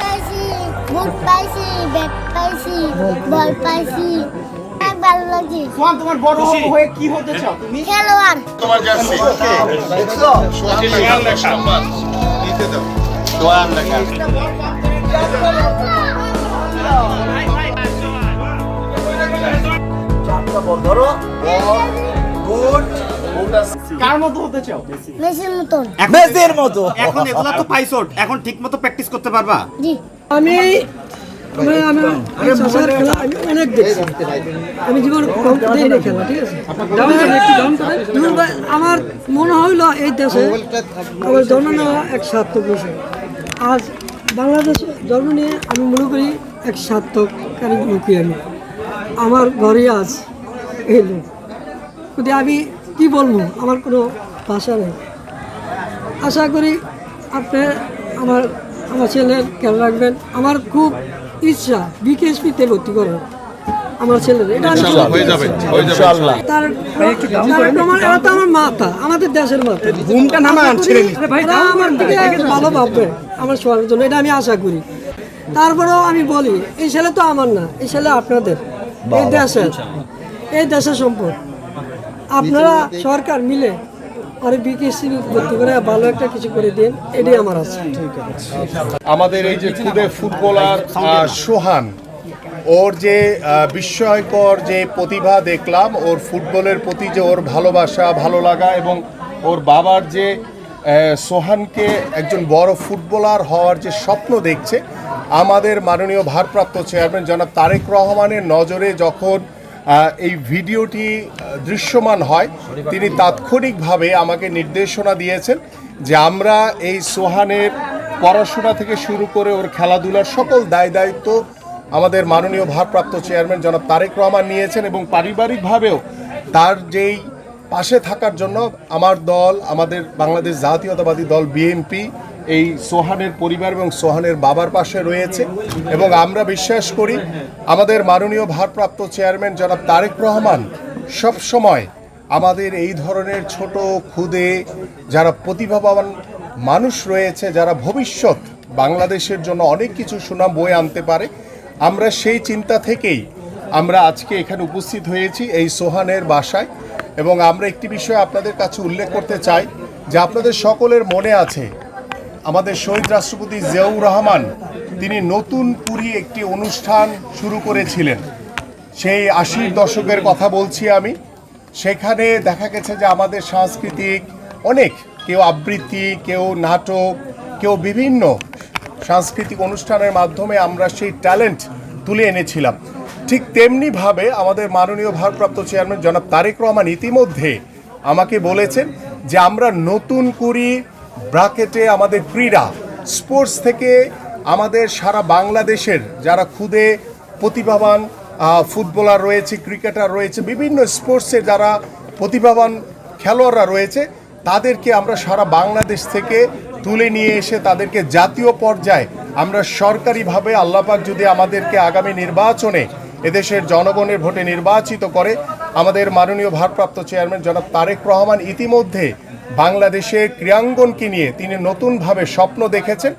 পাইছি বুট পাইছি ব্যাট পাইছি বল পাইছি ভালো লাগছে। তোমার বড় হয়ে কি হতে চাও তুমি? খেলোয়াড়। তোমার জার্সি দেখছ? সোহান লেখা নিতে দাও। সোহান লেখা ধরো। গুড। কার মতো হতে চাও? মেসির মতন। মেসির মতো। এখন এগুলা তো পাইছো এখন ঠিক মতো প্র্যাকটিস করতে পারবা? জি। আমি আছে? দুর্বা- আমার মনে হইল এই দেশে আমার জন্ম নেওয়া এক সার্থক বিষয় আজ বাংলাদেশে জন্ম নিয়ে আমি মনে করি এক সার্থককারী লোকই আমি। আমার ঘরে আজ এই লোক। আমি কি বলব? আমার কোনো ভাষা নেই। আশা করি আপনি আমার আমার ছেলের খেয়াল রাখবেন। আমার খুব ইচ্ছা বিকেএসপিতে ভর্তি করার আমার ছেলের। এটা আমি ইনশাআল্লাহ হয়ে যাবে হয়ে যাবে। ইনশাআল্লাহ। তার তার প্রমাণ এরা তো আমার মাতা আমাদের দেশের মাতা। ঘুমটা নামান ছেড়ে আমার দিকে ভালো ভাববে আমার শোয়ার জন্য। এটা আমি আশা করি। তারপরেও আমি বলি এই ছেলে তো আমার না এই ছেলে আপনাদের। এই দেশের এই দেশের সম্পদ। আপনারা সরকার মিলে আর বিকেএসসি ভর্তি করে ভালো একটা কিছু করে দিন, এটাই আমার আছে আমাদের এই যে খুদে ফুটবলার সোহান, ওর যে বিস্ময়কর যে প্রতিভা দেখলাম, ওর ফুটবলের প্রতি যে ওর ভালোবাসা, ভালো লাগা এবং ওর বাবার যে সোহানকে একজন বড় ফুটবলার হওয়ার যে স্বপ্ন দেখছে, আমাদের মাননীয় ভারপ্রাপ্ত চেয়ারম্যান জনাব তারেক রহমানের নজরে যখন এই ভিডিওটি দৃশ্যমান হয়। তিনি তাৎক্ষণিকভাবে আমাকে নির্দেশনা দিয়েছেন যে আমরা এই সোহানের পড়াশোনা থেকে শুরু করে ওর খেলাধুলার সকল দায় দায়িত্ব আমাদের মাননীয় ভারপ্রাপ্ত চেয়ারম্যান জনাব তারেক রহমান নিয়েছেন এবং পারিবারিকভাবেও তার যেই পাশে থাকার জন্য আমার দল, আমাদের বাংলাদেশ জাতীয়তাবাদী দল, বিএনপি এই সোহানের পরিবার এবং সোহানের বাবার পাশে রয়েছে এবং আমরা বিশ্বাস করি আমাদের মাননীয় ভারপ্রাপ্ত চেয়ারম্যান জনাব তারেক রহমান সব সময় আমাদের এই ধরনের ছোট ক্ষুদে যারা প্রতিভাবান মানুষ রয়েছে, যারা ভবিষ্যৎ বাংলাদেশের জন্য অনেক কিছু সুনাম বয়ে আনতে পারে, আমরা সেই চিন্তা থেকেই আমরা আজকে এখানে উপস্থিত হয়েছি এই সোহানের বাসায় এবং আমরা একটি বিষয় আপনাদের কাছে উল্লেখ করতে চাই, যে আপনাদের সকলের মনে আছে। আমাদের শহীদ রাষ্ট্রপতি জিয়াউর রহমান তিনি নতুন পুরী একটি অনুষ্ঠান শুরু করেছিলেন। সেই আশির দশকের কথা বলছি আমি। সেখানে দেখা গেছে যে আমাদের সাংস্কৃতিক অনেক, কেউ আবৃত্তি, কেউ নাটক, কেউ বিভিন্ন সাংস্কৃতিক অনুষ্ঠানের মাধ্যমে আমরা সেই ট্যালেন্ট তুলে এনেছিলাম। ঠিক তেমনিভাবে আমাদের মাননীয় ভারপ্রাপ্ত চেয়ারম্যান জনাব তারেক রহমান ইতিমধ্যে আমাকে বলেছেন যে আমরা নতুন করি ব্রাকেটে আমাদের ক্রীড়া, স্পোর্টস থেকে আমাদের সারা বাংলাদেশের যারা খুদে প্রতিভাবান ফুটবলার রয়েছে, ক্রিকেটার রয়েছে, বিভিন্ন স্পোর্টসে যারা প্রতিভাবান খেলোয়াড়রা রয়েছে, তাদেরকে আমরা সারা বাংলাদেশ থেকে তুলে নিয়ে এসে তাদেরকে জাতীয় পর্যায়ে আমরা সরকারিভাবে আল্লাপাক যদি আমাদেরকে আগামী নির্বাচনে এদেশের জনগণের ভোটে নির্বাচিত করে, আমাদের মাননীয় ভারপ্রাপ্ত চেয়ারম্যান জনাব তারেক রহমান ইতিমধ্যে বাংলাদেশের ক্রীড়াঙ্গনকে নিয়ে তিনি নতুনভাবে স্বপ্ন দেখেছেন।